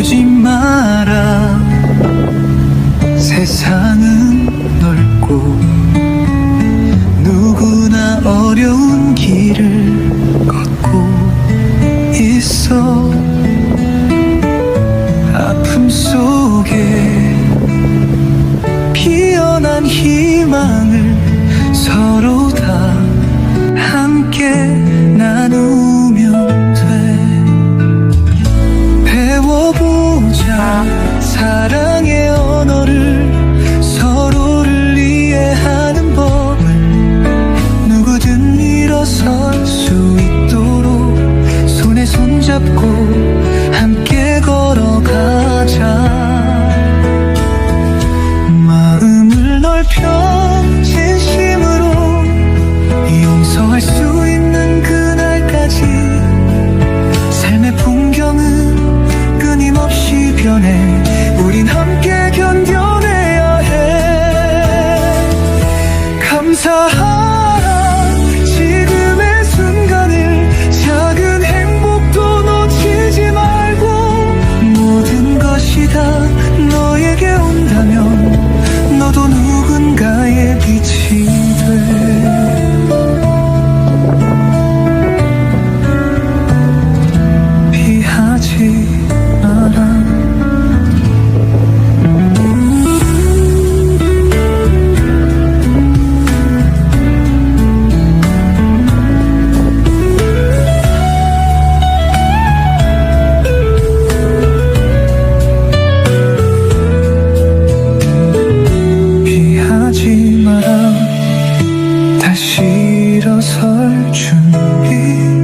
오지 마라. 세상은 넓고 누구나 어려운 길을 걷고 있어. 아픔 속에 피어난 희망을 서로 So hard. 다시 일어설 준비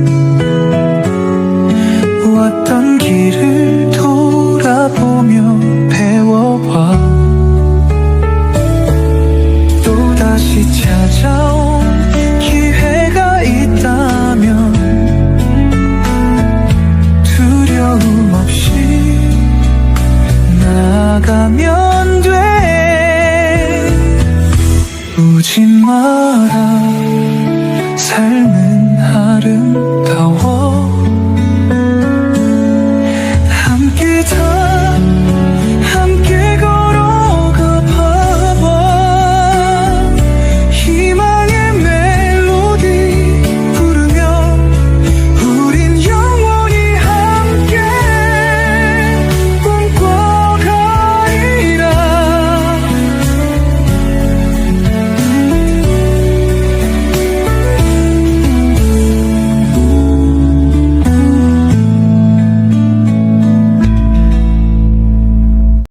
울지 마라. 삶은 아름다워.